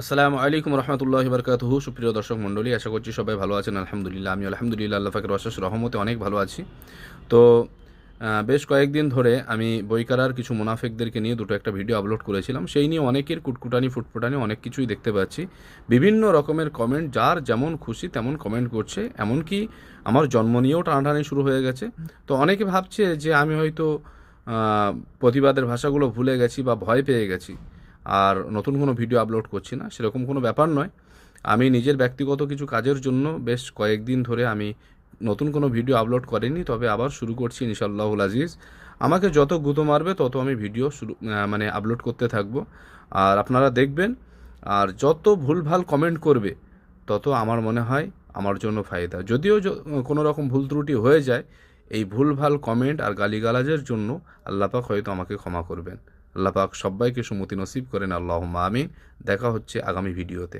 আসসালামু আলাইকুম রহমতুল্লাহ বরকাতহু। সুপ্রিয় দর্শক মণ্ডলী, আশা করছি সবাই ভালো আছেন। আলহামদুলিল্লাহ আমি আলহামদুলিল্লাহ, আল্লাহ ফাকের অশেষ রহমতে অনেক ভালো আছি। তো বেশ কয়েকদিন ধরে আমি বইকারার কিছু মুনাফেকদেরকে নিয়ে দুটো একটা ভিডিও আপলোড করেছিলাম। সেই নিয়ে অনেকের কুটকুটানি, ফুটফুটানি অনেক কিছুই দেখতে পাচ্ছি। বিভিন্ন রকমের কমেন্ট যার যেমন খুশি তেমন কমেন্ট করছে। এমনকি আমার জন্ম নিয়েও টানাটানি শুরু হয়ে গেছে। তো অনেকে ভাবছে যে আমি হয়তো প্রতিবাদের ভাষাগুলো ভুলে গেছি বা ভয় পেয়ে গেছি। আর নতুন কোনো ভিডিও আপলোড করছি না, সেরকম কোনো ব্যাপার নয়। আমি নিজের ব্যক্তিগত কিছু কাজের জন্য বেশ কয়েকদিন ধরে আমি নতুন কোনো ভিডিও আপলোড করিনি, তবে আবার শুরু করছি ইনশাল্লাহুল আজিজ। আমাকে যত গুঁতো মারবে, তত আমি ভিডিও শুরু মানে আপলোড করতে থাকব। আর আপনারা দেখবেন, আর যত ভুলভাল কমেন্ট করবে, তত আমার মনে হয় আমার জন্য ফায়দা। যদিও কোনো রকম ভুল ত্রুটি হয়ে যায়, এই ভুলভাল কমেন্ট আর গালিগালাজের জন্য আল্লাপাক হয়তো আমাকে ক্ষমা করবেন। আল্লাপাক সবাইকে সুমতি নসিব করেন। আল্লাহ আমিন। দেখা হচ্ছে আগামী ভিডিওতে।